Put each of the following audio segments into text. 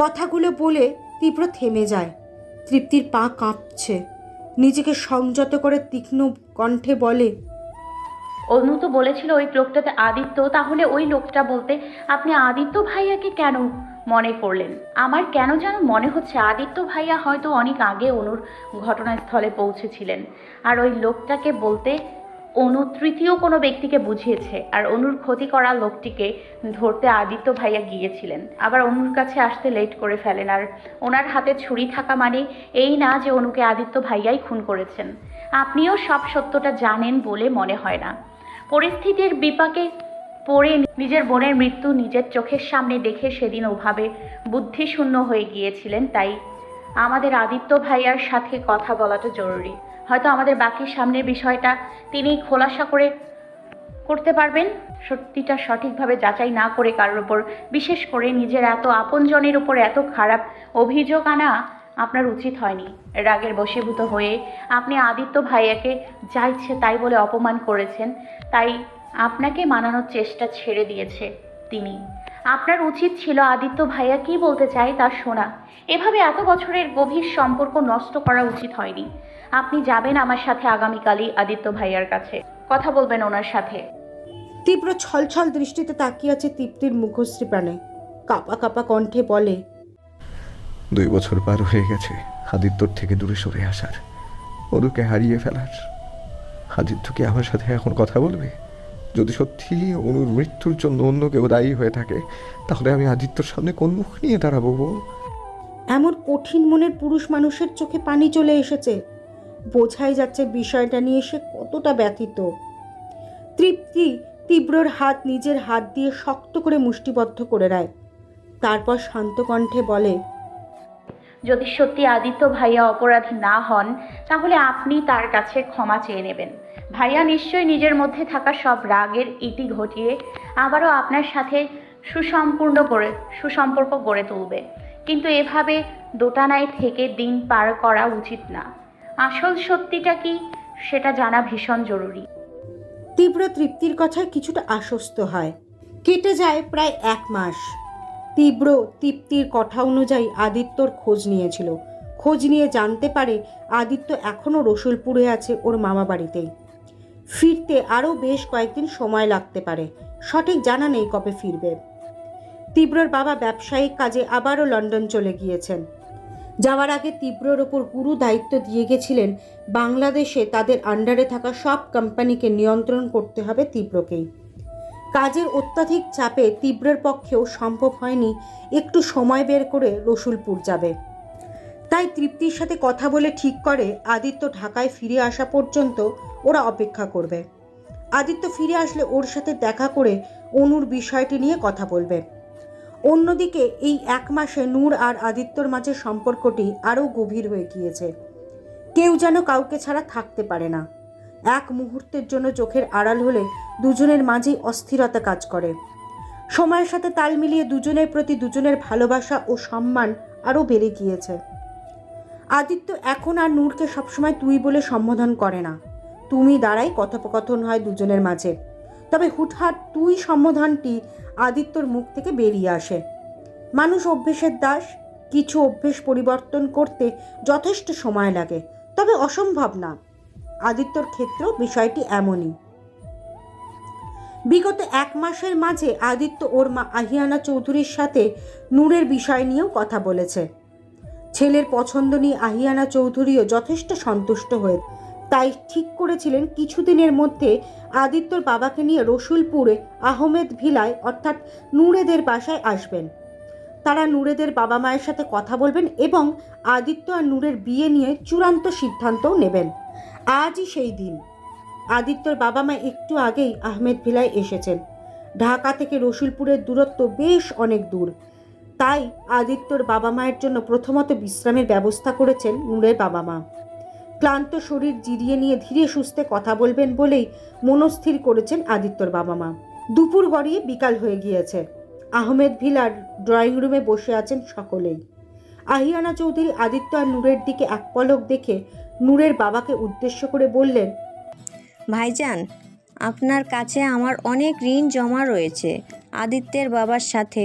কথাগুলো বলে তীব্র থেমে যায়। তৃপ্তির পা কাঁপছে। নিজেকে সংযত করে তীক্ষ্ণ কণ্ঠে বলে, অনু তো বলেছিল ওই লোকটাতে আদিত্য, তাহলে ওই লোকটা বলতে আপনি আদিত্য ভাইয়াকে কেন মনে করলেন? আমার কেন যেন মনে হচ্ছে আদিত্য ভাইয়া হয়তো অনেক আগে অনুর ঘটনাস্থলে পৌঁছেছিলেন। আর ওই লোকটাকে বলতে অনু তৃতীয় কোনো ব্যক্তিকে বুঝিয়েছে আর অনুর ক্ষতি করা লোকটিকে ধরতে আদিত্য ভাইয়া গিয়েছিলেন। আবার অনুর কাছে আসতে লেট করে ফেলেন আর ওনার হাতে ছুরি থাকা মানে এই না যে অনুকে আদিত্য ভাইয়াই খুন করেছেন। আপনিও সব সত্যটা জানেন বলে মনে হয় না। পরিস্থিতির বিপাকে পড়ে নিজের বোনের মৃত্যু নিজের চোখের সামনে দেখে সেদিন ওভাবে বুদ্ধিশূন্য হয়ে গিয়েছিলেন, তাই আমাদের আদিত্য ভাইয়ার সাথে কথা বলাটা জরুরি। হয়তো আমাদের বাকি সামনের বিষয়টা তিনি খোলাসা করে করতে পারবেন। সত্যিটা সঠিকভাবে যাচাই না করে কারোর ওপর, বিশেষ করে নিজের এত আপনজনের উপর এত খারাপ অভিযোগ আনা আপনার উচিত হয়নি। রাগের বশীভূত হয়ে আপনি আদিত্য ভাইয়াকে যা ইচ্ছে তাই বলে অপমান করেছেন, তাই আপনাকে মানানোর চেষ্টা ছেড়ে দিয়েছে তিনি। আপনার উচিত ছিল আদিত্য ভাইয়া কি বলতে চায় তা শোনা। এভাবে এত বছরের গভীর সম্পর্ক নষ্ট করা উচিত হয়নি। আপনি যাবেন আমার সাথে আগামীকালই আদিত্য ভাইয়ার কাছে। কথা বলবেন ওনার সাথে। তীব্র ছলছল দৃষ্টিতে তাকিয়ে আছে তৃপ্তির মুখশ্রী প্রাণে। কাপা কাপা কণ্ঠে বলে দুই বছর পার হয়ে গেছে আদিত্যর থেকে দূরে সরে আসার। অনুকে হারিয়ে ফেলার। আদিত্য কি আমার সাথে এখন কথা বলবে? যদি সত্যি অনুর মৃত্যুর জন্য অন্য কেউ দায়ী হয়ে থাকে তাহলে আমি আদিত্যর সামনে কোন মুখ নিয়ে দাঁড়াবো এমন কঠিন মনের পুরুষ মানুষের চোখে পানি চলে এসেছে। বোঝাই যাচ্ছে বিষয়টা নিয়ে সে কতটা ব্যথিত। তৃপ্তি তীব্রর হাত নিজের হাত দিয়ে শক্ত করে মুষ্টিবদ্ধ করে নেয়। তারপর শান্ত কণ্ঠে বলে, যদি সত্যি আদিত্য ভাইয়া অপরাধী না হন, তাহলে আপনি তার কাছে ক্ষমা চেয়ে নেবেন। ভাইয়া নিশ্চয়ই নিজের মধ্যে থাকা সব রাগের ইতি ঘটিয়ে আবারও আপনার সাথে সুসম্পূর্ণ করে, সুসম্পর্ক গড়ে তুলবে। কিন্তু এভাবে দোটানায় থেকে দিন পার করা উচিত না। আসল সত্যিটা কি সেটা জানা ভীষণ জরুরি। তীব্র তৃপ্তির কথায় কিছুটা আশ্বস্ত হয়। কেটে যায় প্রায় এক মাস। তীব্র তৃপ্তির কথা অনুযায়ী আদিত্যর খোঁজ নিয়েছিল। খোঁজ নিয়ে জানতে পারে আদিত্য এখনও রসুলপুরে আছে ওর মামা বাড়িতেই। ফিরতে আরও বেশ কয়েকদিন সময় লাগতে পারে। সঠিক জানা নেই কবে ফিরবে। তীব্রর বাবা ব্যবসায়িক কাজে আবারও লন্ডন চলে গিয়েছেন। যাওয়ার আগে তীব্রর ওপর গুরু দায়িত্ব দিয়ে গেছিলেন বাংলাদেশে তাদের আন্ডারে থাকা সব কোম্পানিকে নিয়ন্ত্রণ করতে হবে তীব্রকেই। কাজের অত্যাধিক চাপে তীব্রের পক্ষেও সম্ভব হয়নি একটু সময় বের করে রসুলপুর যাবে। তাই তৃপ্তির সাথে কথা বলে ঠিক করে আদিত্য ঢাকায় ফিরে আসা পর্যন্ত ওরা অপেক্ষা করবে। আদিত্য ফিরে আসলে ওর সাথে দেখা করে অনুর বিষয়টি নিয়ে কথা বলবে। অন্যদিকে, এই এক মাসে নূর আর আদিত্যর মাঝে সম্পর্কটি আরও গভীর হয়ে গিয়েছে। কেউ যেন কাউকে ছাড়া থাকতে পারে না। এক মুহূর্তের জন্য চোখের আড়াল হলে দুজনের মাঝেই অস্থিরতা কাজ করে। সময়ের সাথে তাল মিলিয়ে দুজনের প্রতি দুজনের ভালোবাসা ও সম্মান আরও বেড়ে গিয়েছে। আদিত্য এখন আর নূরকে সবসময় তুই বলে সম্বোধন করে না। তুমি দ্বারাই কথোপকথন হয় দুজনের মাঝে। তবে হুটহাট তুই সম্বোধনটি আদিত্যর মুখ থেকে বেরিয়ে আসে। মানুষ অভ্যেসের দাস, কিছু অভ্যেস পরিবর্তন করতে যথেষ্ট সময় লাগে, তবে অসম্ভব না। আদিত্যর ক্ষেত্রেও বিষয়টি এমনই। বিগত এক মাসের মাঝে আদিত্য ওর মা আহিয়ানা চৌধুরীর সাথে নূরের বিষয় নিয়েও কথা বলেছে। ছেলের পছন্দ নিয়ে আহিয়ানা চৌধুরীও যথেষ্ট সন্তুষ্ট হয়ে তাই ঠিক করেছিলেন কিছুদিনের মধ্যে আদিত্যর বাবাকে নিয়ে রসুলপুরে আহমেদ ভিলায়, অর্থাৎ নূরেদের বাসায় আসবেন। তারা নূরেদের বাবা মায়ের সাথে কথা বলবেন এবং আদিত্য আর নূরের বিয়ে নিয়ে চূড়ান্ত সিদ্ধান্তও নেবেন। আজই সেই দিন। আদিত্যর বাবা মা একটু আগেই আহমেদ ভিলায় এসেছেন। ঢাকা থেকে রসুলপুরের দূরত্ব বেশ অনেক দূর। তাই আদিত্যর বাবা মায়ের জন্য প্রথমত বিশ্রামের ব্যবস্থা করেছেন নূরের বাবা মা। ক্লান্ত শরীর জিরিয়ে নিয়ে ধীরে সুস্থে কথা বলবেন বলেই মনস্থির করেছেন আদিত্যর বাবা মা দুপুর গড়িয়ে বিকাল হয়ে গিয়েছে। আহমেদ ভিলার ড্রয়িং রুমে বসে আছেন সকলেই। আহিয়ানা চৌধুরী, আদিত্য আর নূরের দিকে এক পলক দেখে নূরের বাবাকে উদ্দেশ্য করে বললেন, ভাইজান, আপনার কাছে আমার অনেক ঋণ জমা রয়েছে। আদিত্যের বাবার সাথে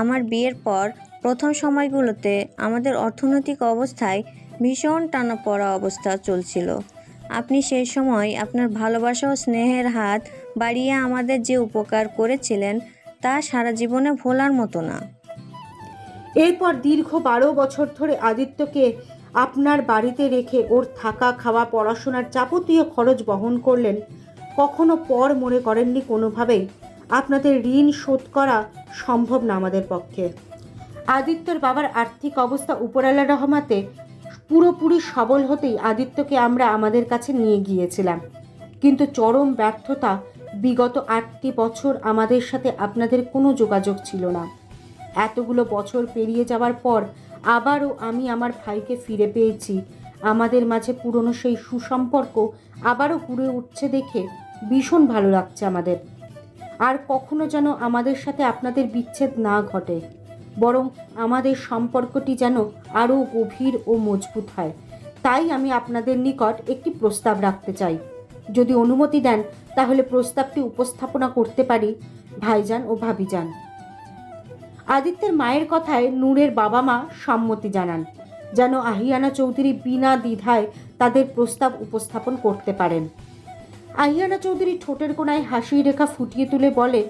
আমার বিয়ের পর প্রথম সময়গুলোতে আমাদের অর্থনৈতিক অবস্থায় ভীষণ টানাপড়া অবস্থা চলছিল। আপনি সেই সময় আপনার ভালোবাসা ও স্নেহের হাত বাড়িয়ে আমাদের যে উপকার করেছিলেন, তা সারা জীবনে ভোলার মতো না। এরপর দীর্ঘ বারো বছর ধরে আদিত্যকে আপনার বাড়িতে রেখে ওর থাকা, খাওয়া, পড়াশোনার যাবতীয় খরচ বহন করলেন, কখনো পর মনে করেননি কোনোভাবেই। আপনাদের ঋণ শোধ করা সম্ভব না আমাদের পক্ষে। আদিত্যর বাবার আর্থিক অবস্থা উপরালা রহমাতে পুরোপুরি সবল হতেই আদিত্যকে আমরা আমাদের কাছে নিয়ে গিয়েছিলাম। কিন্তু চরম ব্যর্থতা বিগত আটটি বছর আমাদের সাথে আপনাদের কোনো যোগাযোগ ছিল না। এতগুলো বছর পেরিয়ে যাওয়ার পর আবারও আমি আমার ভাইকে ফিরে পেয়েছি। আমাদের মাঝে পুরনো সেই সুসম্পর্ক আবারও ঘুরে উঠছে দেখে ভীষণ ভালো লাগছে আমাদের। আর কখনো যেন আমাদের সাথে আপনাদের বিচ্ছেদ না ঘটে। বরং আমাদের সম্পর্কটি যেন আরও গভীর ও মজবুত হয়। তাই আমি আপনাদের নিকট একটি প্রস্তাব রাখতে চাই। যদি অনুমতি দেন, তাহলে প্রস্তাবটি উপস্থাপনা করতে পারি, ভাইজান ও ভাবিজান। আদিত্যের মায়ের কথায় নূরের বাবা মা সম্মতি জানান, যেন আহিয়ানা চৌধুরী বিনা দ্বিধায় তাদের প্রস্তাব উপস্থাপন করতে পারেন। আহিয়ানা চৌধুরী ঠোঁটের কোনায় হাসির রেখা ফুটিয়ে তুলে বলে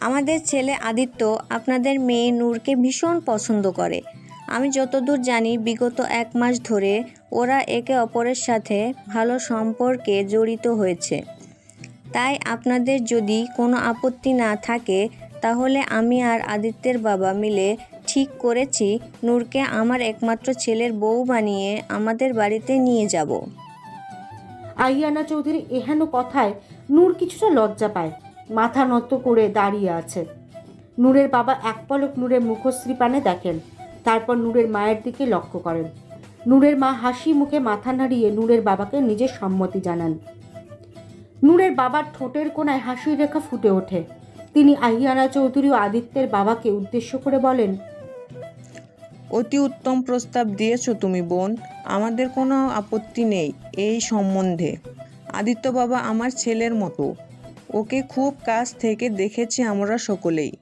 আমাদের ছেলে আদিত্য আপনাদের মেয়ে নূরকে ভীষণ পছন্দ করে। আমি যতদূর জানি, বিগত এক মাস ধরে ওরা একে অপরের সাথে ভালো সম্পর্কে জড়িত হয়েছে। তাই আপনাদের যদি কোনো আপত্তি না থাকে, তাহলে আমি আর আদিত্যের বাবা মিলে ঠিক করেছি, নূরকে আমার একমাত্র ছেলের বউ বানিয়ে আমাদের বাড়িতে নিয়ে যাব। আহিয়ানা চৌধুরী এহেন কথায় নূর কিছুটা লজ্জা পায়। মাথা নত করে দাঁড়িয়ে আছে। নূরের বাবা এক পলক নূরের মুখশ্রী পানে দেখেন, তারপর নূরের মায়ের দিকে লক্ষ্য করেন। নূরের মা হাসি মুখে মাথা নাড়িয়ে নূরের বাবাকে নিজের সম্মতি জানান। নূরের বাবার ঠোঁটের কোনায় হাসির রেখা ফুটে ওঠে। তিনি আহিয়ানা চৌধুরী ও আদিত্যের বাবাকে উদ্দেশ্য করে বলেন, অতি উত্তম প্রস্তাব দিয়েছ তুমি বোন, আমাদের কোনো আপত্তি নেই এই সম্বন্ধে। আদিত্য বাবা আমার ছেলের মতো। ওকে খুব কাছ থেকে দেখেছি আমরা সকলেই।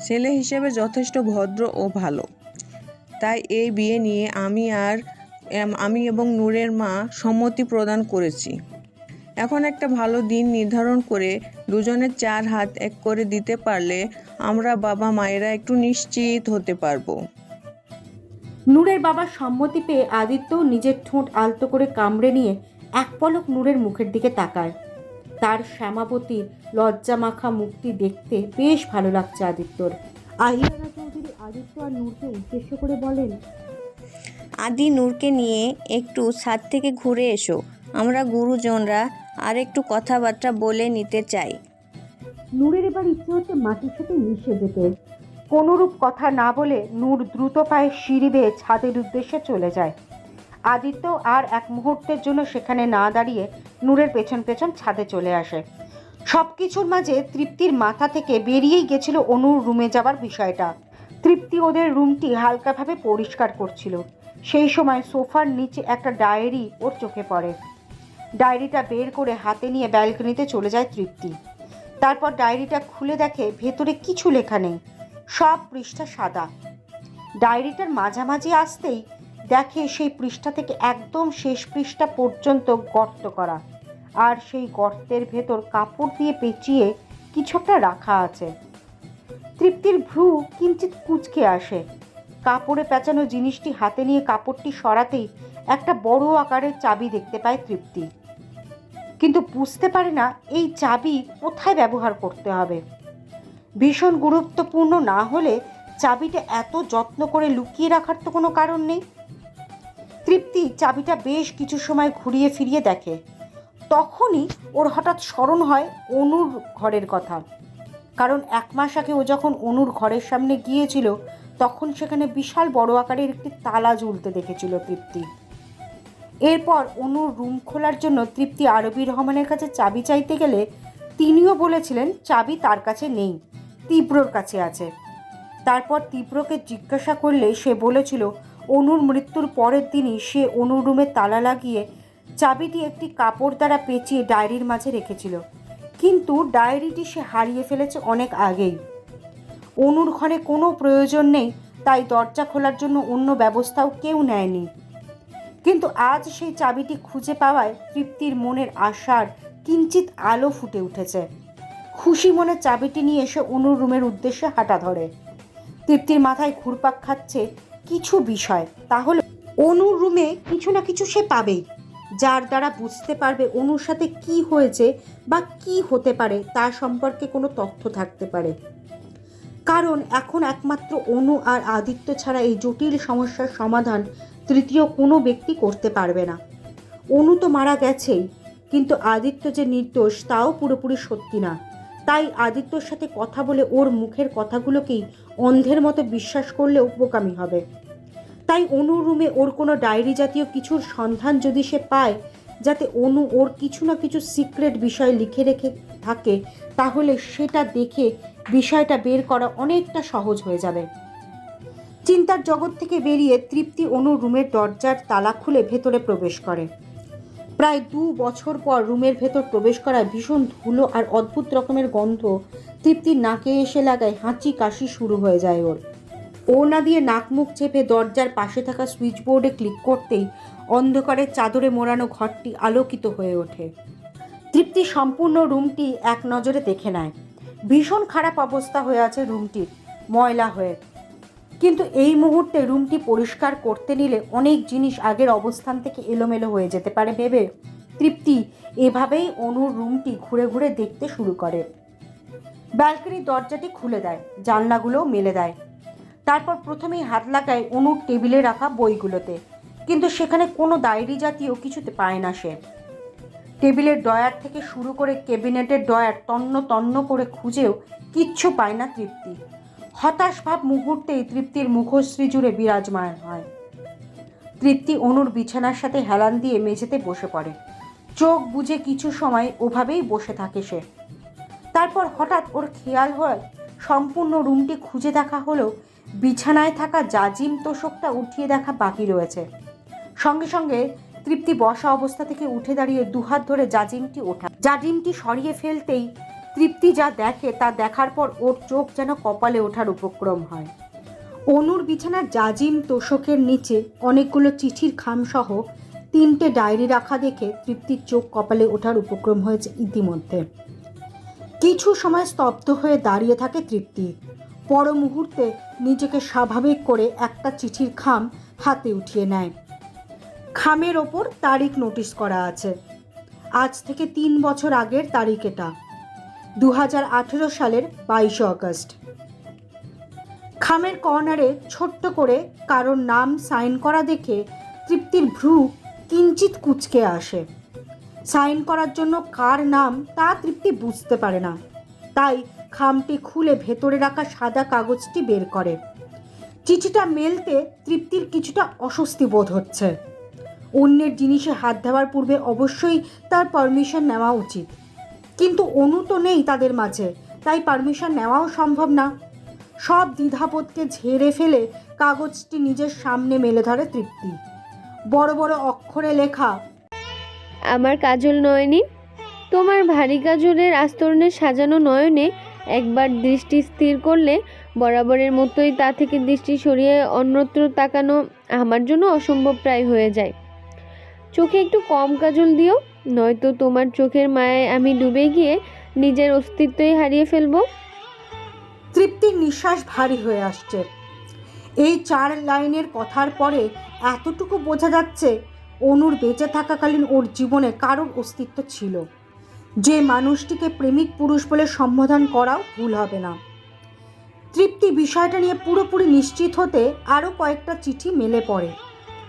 ছেলে হিসেবে যথেষ্ট ভদ্র ও ভালো। তাই এই বিয়ে নিয়ে আমি আর আমি এবং নূরের মা সম্মতি প্রদান করেছি। এখন একটা ভালো দিন নির্ধারণ করে দুজনের চার হাত এক করে দিতে পারলে আমরা বাবা মায়েরা একটু নিশ্চিত হতে পারব। নূরের বাবার সম্মতি পেয়ে আদিত্য নিজের ঠোঁট আলতো করে কামড়ে নিয়ে এক পলক নূরের মুখের দিকে তাকায়। তার শ্যামাবতী লজ্জা মাখা মুক্তি দেখতে বেশ ভালো লাগছে আদিত্যর। আহিয়ানা চৌধুরী আদিত্য আর নূরকে উদ্দেশ্য করে বলেন আদি নূরকে নিয়ে একটু ছাদ থেকে ঘুরে এসো। আমরা গুরুজনরা আর একটু কথাবার্তা বলে নিতে চাই। নূরের এবার ইচ্ছে হচ্ছে মাটির সাথে মিশে যেতে। কোনোরূপ কথা না বলে নূর দ্রুত পায়ে সিঁড়ি বেয়ে ছাদের উদ্দেশ্যে চলে যায়। আদিত্য আর এক মুহূর্তের জন্য সেখানে না দাঁড়িয়ে নূরের পেছন পেছন ছাদে চলে আসে। সব কিছুর মাঝে তৃপ্তির মাথা থেকে বেরিয়েই গেছিল অনুর রুমে যাবার বিষয়টা। তৃপ্তি ওদের রুমটি হালকাভাবে পরিষ্কার করছিল। সেই সময় সোফার নিচে একটা ডায়েরি ওর চোখে পড়ে। ডায়েরিটা বের করে হাতে নিয়ে ব্যালকনিতে চলে যায় তৃপ্তি। তারপর ডায়েরিটা খুলে দেখে ভেতরে কিছু লেখা নেই। সব পৃষ্ঠা সাদা। ডায়েরিটার মাঝামাঝি আসতেই দেখে সেই পৃষ্ঠা থেকে একদম শেষ পৃষ্ঠা পর্যন্ত গর্ত করা। আর সেই গর্তের ভেতর কাপড় দিয়ে পেঁচিয়ে কিছুটা রাখা আছে। তৃপ্তির ভ্রু কিঞ্চিত কুচকে আসে। কাপড়ে পেঁচানো জিনিসটি হাতে নিয়ে কাপড়টি সরাতেই একটা বড় আকারের চাবি দেখতে পায় তৃপ্তি। কিন্তু বুঝতে পারে না এই চাবি কোথায় ব্যবহার করতে হবে। ভীষণ গুরুত্বপূর্ণ না হলে চাবিটা এত যত্ন করে লুকিয়ে রাখার তো কোনো কারণ নেই। তৃপ্তি চাবিটা বেশ কিছু সময় ঘুরিয়ে ফিরিয়ে দেখে। তখনই ওর হঠাৎ স্মরণ হয় অনুর ঘরের কথা। কারণ এক মাস আগে ও যখন অনুর ঘরের সামনে গিয়েছিল, তখন সেখানে বিশাল বড় আকারের একটি তালা ঝুলতে দেখেছিল তৃপ্তি। এরপর অনুর রুম খোলার জন্য তৃপ্তি আরবি রহমানের কাছে চাবি চাইতে গেলে তিনিও বলেছিলেন, চাবি তার কাছে নেই, তীব্রর কাছে আছে। তারপর তীব্রকে জিজ্ঞাসা করলে সে বলেছিল অনুর মৃত্যুর পরের দিনই সে অনুর রুমে তালা লাগিয়ে চাবিটি একটি কাপড় দ্বারা পেঁচিয়ে ডায়েরির মাঝে রেখেছিল। কিন্তু ডায়েরিটি সে হারিয়ে ফেলেছে অনেক আগেই। অনুর ঘরে কোনো প্রয়োজন নেই, তাই দরজা খোলার জন্য অন্য ব্যবস্থাও কেউ নেয়নি। কিন্তু আজ সেই চাবিটি খুঁজে পাওয়ায় তৃপ্তির মনের আশার কিঞ্চিত আলো ফুটে উঠেছে। খুশি মনে চাবিটি নিয়ে এসে অনুর রুমের উদ্দেশ্যে হাঁটা ধরে। তৃপ্তির মাথায় ঘুরপাক খাচ্ছে কিছু বিষয়, তাহলে অনুর রুমে কিছু না কিছু সে পাবেই। যার দ্বারা বুঝতে পারবে অনুর সাথে কি হয়েছে বা কি হতে পারে, তার সম্পর্কে কোনো তথ্য থাকতে পারে। কারণ এখন একমাত্র অনু আর আদিত্য ছাড়া এই জটিল সমস্যার সমাধান তৃতীয় কোনো ব্যক্তি করতে পারবে না। অনু তো মারা গেছেই, কিন্তু আদিত্য যে নির্দোষ, তাও পুরোপুরি সত্যি না। তাই আদিত্যর সাথে কথা বলে ওর মুখের কথাগুলোকেই অন্ধের মতো বিশ্বাস করলেও বোকামি হবে। তাই অনু রুমে ওর কোনো ডায়েরি জাতীয় কিছুর সন্ধান যদি সে পায়, যাতে অনু ওর কিছু না কিছু সিক্রেট বিষয় লিখে রেখে থাকে, তাহলে সেটা দেখে বিষয়টা বের করা অনেকটা সহজ হয়ে যাবে। চিন্তার জগৎ থেকে বেরিয়ে তৃপ্তি অনু রুমের দরজার তালা খুলে ভেতরে প্রবেশ করে। প্রায় দু বছর পর রুমের ভেতর প্রবেশ করায় ভীষণ ধুলো আর অদ্ভুত রকমের গন্ধ। তৃপ্তির নাকে এসে লাগায় হাঁচি কাশি শুরু হয়ে যায় ওর। ওড়না দিয়ে নাক মুখ চেপে দরজার পাশে থাকা সুইচ বোর্ডে ক্লিক করতেই অন্ধকারের চাদরে মোড়ানো ঘরটি আলোকিত হয়ে ওঠে। তৃপ্তি সম্পূর্ণ রুমটি এক নজরে দেখে নেয়। ভীষণ খারাপ অবস্থা হয়ে আছে রুমটির। ময়লা হয়ে কিন্তু এই মুহূর্তে রুমটি পরিষ্কার করতে নিলে অনেক জিনিস আগের অবস্থান থেকে এলোমেলো হয়ে যেতে পারে ভেবে। তৃপ্তি এভাবেই অনুর রুমটি ঘুরে ঘুরে দেখতে শুরু করে। ব্যালকনির দরজাটি খুলে দেয়, জানলাগুলোও মেলে দেয়। তারপর প্রথমেই হাত লাগায় অনুর টেবিলে রাখা বইগুলোতে, কিন্তু সেখানে কোনো ডায়েরি জাতীয় কিছুতে পায় না সে। টেবিলের ডয়ার থেকে শুরু করে কেবিনেটের ডয়ার তন্ন তন্ন করে খুঁজেও কিচ্ছু পায় না তৃপ্তি। হতাশ ভাব মুহূর্তেই তৃপ্তির মুখশ্রী জুড়ে বিরাজমান হয়। তৃপ্তি অনুর বিছানার সাথে হেলান দিয়ে মেঝেতে বসে পড়ে। চোখ বুজে কিছু সময় ওভাবেই বসে থাকে সে। তারপর হঠাৎ ওর খেয়াল হয়, সম্পূর্ণ রুমটি খুঁজে দেখা হলেও বিছানায় থাকা জাজিম তোষকটা উঠিয়ে দেখা বাকি রয়েছে। সঙ্গে সঙ্গে তৃপ্তি বসা অবস্থা থেকে উঠে দাঁড়িয়ে দুহাত ধরে জাজিমটি ওঠা জাজিমটি সরিয়ে ফেলতেই তৃপ্তি যা দেখে তা দেখার পর ওর চোখ যেন কপালে ওঠার উপক্রম হয়। অনুর বিছানার জাজিম তোষকের নিচে অনেকগুলো চিঠির খামসহ তিনটে ডায়েরি রাখা দেখে তৃপ্তির চোখ কপালে ওঠার উপক্রম হয়েছে ইতিমধ্যে। কিছু সময় স্তব্ধ হয়ে দাঁড়িয়ে থাকে তৃপ্তি। পর মুহূর্তে নিজেকে স্বাভাবিক করে একটা চিঠির খাম হাতে উঠিয়ে নেয়। খামের ওপর তারিখ নোটিশ করা আছে। আজ থেকে তিন বছর আগের তারিখ এটা। দু হাজার আঠেরো সালের বাইশে আগস্ট। খামের কর্নারে ছোট্ট করে কারোর নাম সাইন করা দেখে তৃপ্তির ভ্রু কিঞ্চিত কুচকে আসে। সাইন করার জন্য কার নাম তা তৃপ্তি বুঝতে পারে না। তাই খামটি খুলে ভেতরে রাখা সাদা কাগজটি বের করে। চিঠিটা মেলতে তৃপ্তির কিছুটা অস্বস্তি বোধ হচ্ছে। অন্যের জিনিসে হাত দেওয়ার পূর্বে অবশ্যই তার পারমিশন নেওয়া উচিত। কিন্তু অনু তো নেই তাদের মাঝে। তাই পারমিশন নেওয়াও সম্ভব না। সব দ্বিধাবোধকে ঝেড়ে ফেলে কাগজটি নিজের সামনে মেলে ধরে তৃপ্তি। বড় বড় অক্ষরে লেখা, আমার কাজল নয়নী, তোমার ভারী কাজলের আস্তরণে সাজানো নয়নে একবার দৃষ্টি স্থির করলে বরাবরের মতোই তা থেকে দৃষ্টি সরিয়ে অন্যত্র তাকানো আমার জন্য অসম্ভব প্রায় হয়ে যায়। চোখে একটু কম কাজল দিও নয়তো তোমার চোখের মায়ায় আমি ডুবে গিয়ে নিজের অস্তিত্বই হারিয়ে ফেলব? তৃপ্তির নিঃশ্বাস ভারী হয়ে আসছে। এই চার লাইনের কথার পরে এতটুকু বোঝা যাচ্ছে অনুর বেঁচে থাকাকালীন ওর জীবনে কারোর অস্তিত্ব ছিল। যে মানুষটিকে প্রেমিক পুরুষ বলে সম্বোধন করাও ভুল হবে না। তৃপ্তি বিষয়টা নিয়ে পুরোপুরি নিশ্চিত হতে আরও কয়েকটা চিঠি মেলে পড়ে।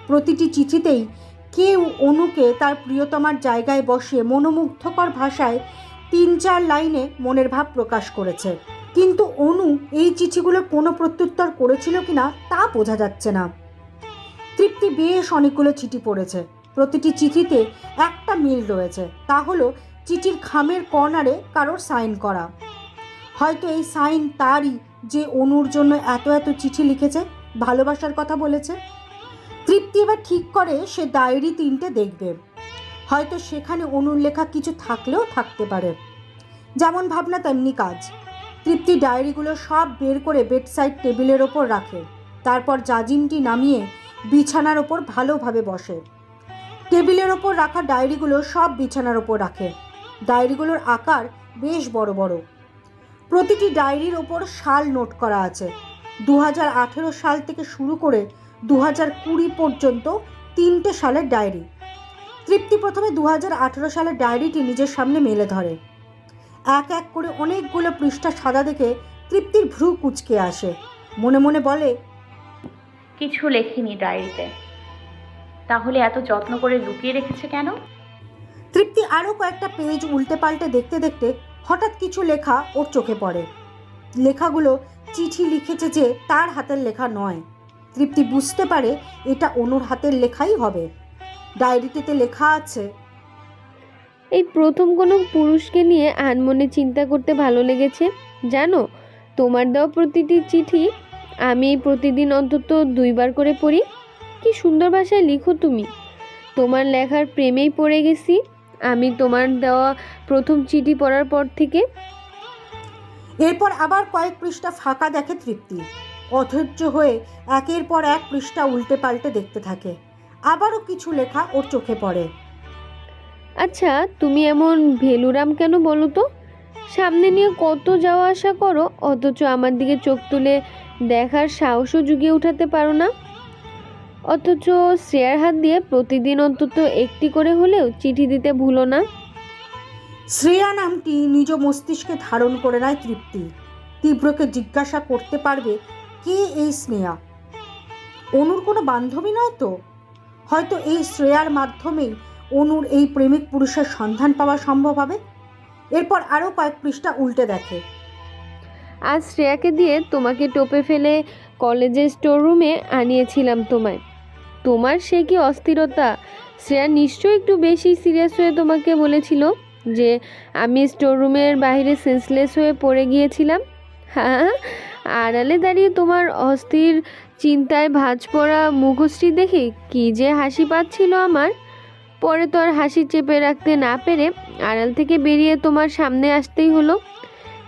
প্রতিটি চিঠিতেই কেউ অনুকে তার প্রিয়তমার জায়গায় বসে মনোমুগ্ধকর ভাষায় তিন চার লাইনে মনের ভাব প্রকাশ করেছে। কিন্তু অনু এই চিঠিগুলোর কোনো প্রত্যুত্তর করেছিল কিনা তা বোঝা যাচ্ছে না। তৃপ্তি বেশ অনেকগুলো চিঠি পড়েছে। প্রতিটি চিঠিতে একটা মিল রয়েছে, তা হলো চিঠির খামের কর্নারে কারোর সাইন করা। হয়তো এই সাইন তারই যে অনুর জন্য এত এত চিঠি লিখেছে, ভালোবাসার কথা বলেছে। তৃপ্তি এবার ঠিক করে, সে ডায়েরি তিনটে দেখবে। হয়তো সেখানে অনুর লেখা কিছু থাকলেও থাকতে পারে। যেমন ভাবনা, তেমনি কাজ। তৃপ্তি ডায়েরিগুলো সব বের করে বেডসাইড টেবিলের ওপর রাখে। তারপর জাজিমটি নামিয়ে বিছানার ওপর ভালোভাবে বসে। টেবিলের ওপর রাখা ডায়েরিগুলো সব বিছানার ওপর রাখে। ডায়েরিগুলোর আকার বেশ বড় বড়। প্রতিটি ডায়েরির ওপর সাল নোট করা আছে। দু হাজার আঠেরো সাল থেকে শুরু করে দু কুড়ি পর্যন্ত তিনটে সালের ডায়েরি। তৃপ্তি প্রথমে দুহাজার আঠারো সালের ডায়েরিটি নিজের সামনে মেলে ধরে। এক এক করে অনেকগুলো পৃষ্ঠা সাদা দেখে তৃপ্তির ভ্রু কুচকে আসে। মনে মনে বলে কিছু লেখিনি ডায়েরিতে। তাহলে এত যত্ন করে লুকিয়ে রেখেছে কেন? তৃপ্তি আরও কয়েকটা পেজ উল্টে পাল্টে দেখতে দেখতে হঠাৎ কিছু লেখা ওর চোখে পড়ে। লেখাগুলো চিঠি লিখেছে যে তার হাতের লেখা নয়। তৃপ্তি বুঝতে পারে এটা অনুর হাতের লেখাই হবে। ডায়েরিটিতে লেখা আছে এই প্রথম কোনো পুরুষকে নিয়ে আনমনে চিন্তা করতে ভালো লেগেছে? জানো তোমার দেওয়া প্রতিটি চিঠি আমি প্রতিদিন অন্তত দুইবার করে পড়ি। কি সুন্দর ভাষায় লিখো তুমি। তোমার লেখার প্রেমেই পড়ে গেছি আমি তোমার দেওয়া প্রথম চিঠি পড়ার পর থেকে। এরপর আবার কয়েক পৃষ্ঠা ফাঁকা দেখে তৃপ্তি। অধৈর্য হয়ে একের পর এক পৃষ্ঠা উল্টে পাল্টে দেখতে থাকে। আবারও কিছু লেখা ওর চোখে পড়ে। আচ্ছা তুমি এমন ভেলুরাম কেন বলো তো? সামনে নিয়ে কত যাওয়া আসা করো অথচ আমার দিকে চোখ তুলে দেখার সাহসও জুগিয়ে উঠাতে পারো না। অথচ শ্রেয়ার হাত দিয়ে প্রতিদিন অন্তত একটি করে হলেও চিঠি দিতে ভুলো না। শ্রেয়া নামটি নিজ মস্তিষ্কে ধারণ করে নেয় তৃপ্তি। তীব্রকে জিজ্ঞাসা করতে পারবে কে এই স্নেহা? অনুর কোনো বান্ধবী নয় তো? হয়তো এই শ্রেয়ার মাধ্যমেই অনুর এই প্রেমিক পুরুষের সন্ধান পাওয়া সম্ভব হবে? এরপর আরও কয়েক পৃষ্ঠা উল্টে দেখে। আজ শ্রেয়াকে দিয়ে তোমাকে টোপে ফেলে কলেজের স্টোররুমে আনিয়েছিলাম তোমায়। তোমার সে কি অস্থিরতা? শ্রেয়া নিশ্চয়ই একটু বেশি সিরিয়াস হয়ে তোমাকে বলেছিল যে আমি স্টোররুমের বাইরে সেন্সলেস হয়ে পড়ে গিয়েছিলাম। হ্যাঁ আড়ালে দাঁড়িয়ে তোমার অস্থির চিন্তায় ভাঁজ পড়া মুখশ্রী দেখে কি যে হাসি পাচ্ছিল আমার। পরে তো আর হাসি চেপে রাখতে না পেরে আড়াল থেকে বেরিয়ে তোমার সামনে আসতেই হলো।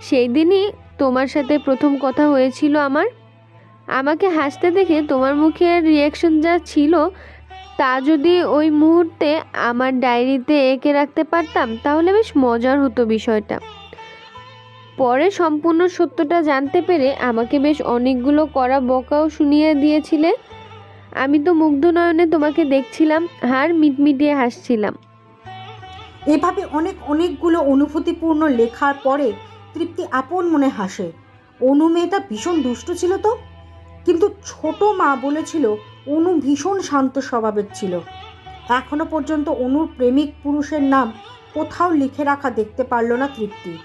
সেই দিনই তোমার সাথে প্রথম কথা হয়েছিল আমার। আমাকে হাসতে দেখে তোমার মুখের রিয়াকশন যা ছিল তা যদি ওই মুহূর্তে আমার ডায়েরিতে এঁকে রাখতে পারতাম, তাহলে বেশ মজার হতো বিষয়টা। পরে সম্পূর্ণ সত্যটা জানতে পেরে আমাকে বেশ অনেকগুলো করা বকাও শুনিয়ে দিয়েছিলে। আমি তো মুগ্ধ নয়নে তোমাকে দেখছিলাম, হার মিটমিটিয়ে হাসছিলাম। এভাবে অনেক অনেকগুলো অনুভূতিপূর্ণ লেখার পরে তৃপ্তি আপন মনে হাসে। অনু মেয়েটা ভীষণ দুষ্ট ছিল তো? কিন্তু ছোট মা বলেছিল, অনু ভীষণ শান্ত স্বভাবের ছিল। এখনও পর্যন্ত অনুর প্রেমিক পুরুষের নাম কোথাও লিখে রাখা দেখতে পারল না তৃপ্তি।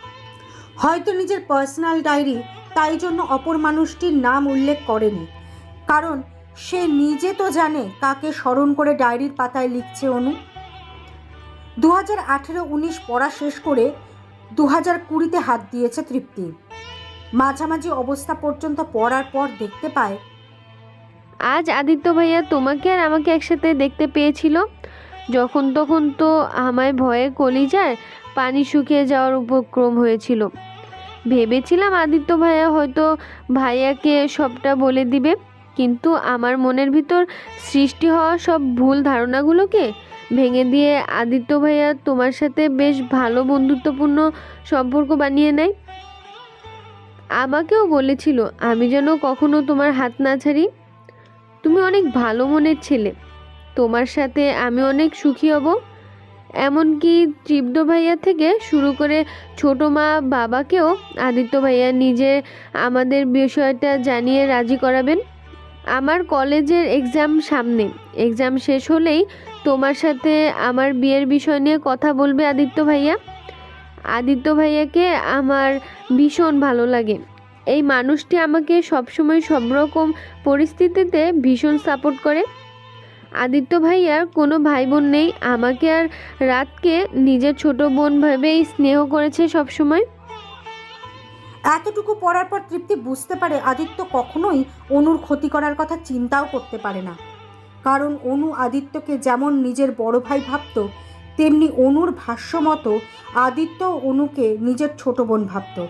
হয়তো নিজের পার্সোনাল ডায়েরি তাই জন্য অপর মানুষটির নাম উল্লেখ করেনি। কারণ সে নিজে তো জানে কাকে স্মরণ করে ডায়েরির পাতায় লিখছে অনু। দু হাজার আঠেরো উনিশ পড়া শেষ করে দু হাজার কুড়িতে হাত দিয়েছে তৃপ্তি। মাঝামাঝি অবস্থা পর্যন্ত পড়ার পর দেখতে পায়, আজ আদিত্য ভাইয়া তোমাকে আর আমাকে একসাথে দেখতে পেয়েছিল? যখন তখন তো আমায় ভয়ে কলিজায় পানি শুকিয়ে যাওয়ার উপক্রম হয়েছিল। ভেবেছিলাম আদিত্য ভাইয়া হয়তো ভাইয়াকে সবটা বলে দিবে, কিন্তু আমার মনের ভিতর সৃষ্টি হওয়া সব ভুল ধারণাগুলোকে ভেঙে দিয়ে আদিত্য ভাইয়া তোমার সাথে বেশ ভালো বন্ধুত্বপূর্ণ সম্পর্ক বানিয়ে নেয়। আমাকেও বলেছিল, আমি যেন কখনো তোমার হাত না ছাড়ি। তুমি অনেক ভালো মনের ছেলে। তোমার সাথে আমি অনেক সুখী হব। এমনকি তৃপ্ত ভাইয়া থেকে শুরু করে ছোট মা বাবাকেও আদিত্য ভাইয়া নিজে আমাদের বিষয়টা জানিয়ে রাজি করাবেন। আমার কলেজের এক্সাম সামনে। এক্সাম শেষ হলেই তোমার সাথে আমার বিয়ের বিষয় নিয়ে কথা বলবে আদিত্য ভাইয়া। আদিত্য ভাইয়াকে আমার ভীষণ ভালো লাগে। এই মানুষটি আমাকে সবসময় সব রকম পরিস্থিতিতে ভীষণ সাপোর্ট করে। আদিত্য ভাইয়ার কোনো ভাই বোন নেই। আমাকে আর রাতকে নিজের ছোট বোন ভেবেই স্নেহ করেছে সবসময়। এতটুকু পড়ার পর তৃপ্তি বুঝতে পারে আদিত্য কখনোই অনুর ক্ষতি করার কথা চিন্তাও করতে পারে না। কারণ অনু আদিত্যকে যেমন নিজের বড় ভাই ভাবত, তেমনি অনুর ভাষ্য মতো আদিত্য অনুকে নিজের ছোট বোন ভাবত।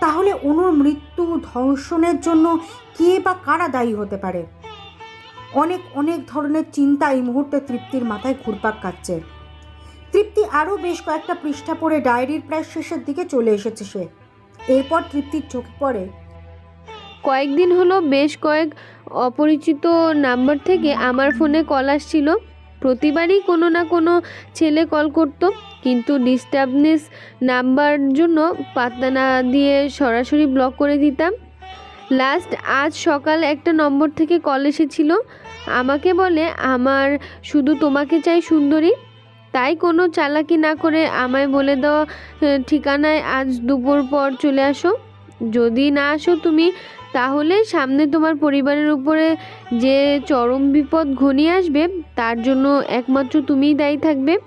তাহলে অনুর মৃত্যু ধর্ষণের জন্য কে বা কারা দায়ী হতে পারে? অনেক অনেক ধরনের চিন্তা এই মুহূর্তে তৃপ্তির মাথায় ঘুরপাক কাটছে তৃপ্তি আরও বেশ কয়েকটা পৃষ্ঠা পড়ে ডায়েরির প্রায় শেষের দিকে চলে এসেছে সে। এরপর তৃপ্তির চোখে পড়ে। কয়েকদিন হলো বেশ কয়েক অপরিচিত নাম্বার থেকে আমার ফোনে কল আসছিল। প্রতিবারই কোনো না কোনো ছেলে কল করতো, কিন্তু ডিস্টার্বনেস নাম্বার জন্য পাত্তা না দিয়ে সরাসরি ব্লক করে দিতাম। লাস্ট আজ সকাল একটা নম্বর থেকে কল এসেছিল। আমাকে বলে, আমার শুধু তোমাকে চাই সুন্দরী। তাই কোনো চালাকি না করে আমায় বলে দেওয়া ঠিকানায় আজ দুপুর পর চলে আসো। যদি না আসো তুমি, তাহলে সামনে তোমার পরিবারের উপরে যে চরম বিপদ ঘনিয়ে আসবে, তার জন্য একমাত্র তুমিই দায়ী থাকবে।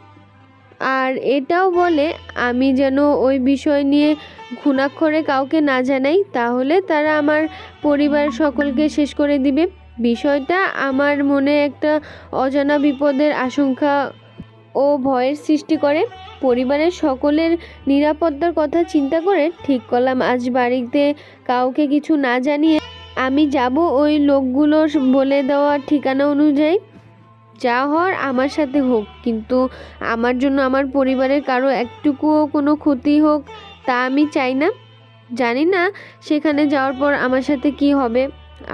আর এটাও বলে, আমি যেন ওই বিষয় নিয়ে খুনাক্ষরে কাউকে না জানাই, তাহলে তারা আমার পরিবার সকলকে শেষ করে দিবে। বিষয়টা আমার মনে একটা অজানা বিপদের আশঙ্কা ও ভয়ের সৃষ্টি করে। পরিবারের সকলের নিরাপত্তার কথা চিন্তা করে, ঠিক করলাম, আজ বাড়িতে কাউকে কিছু না জানিয়ে আমি যাব। ওই লোকগুলোর বলে দেওয়া ঠিকানা অনুযায়ী যা হওয়ার আমার সাথে হোক, কিন্তু আমার জন্য আমার পরিবারের কারও একটুকুও কোনো ক্ষতি হোক তা আমি চাই না। জানি না সেখানে যাওয়ার পর আমার সাথে কি হবে,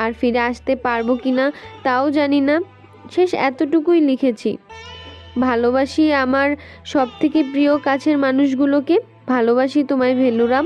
আর ফিরে আসতে পারব কি না তাও জানি না। শেষ এতটুকুই লিখেছি। ভালোবাসি আমার সব থেকে প্রিয় কাছের মানুষগুলোকে, ভালোবাসি তোমায় ভেলুরাম।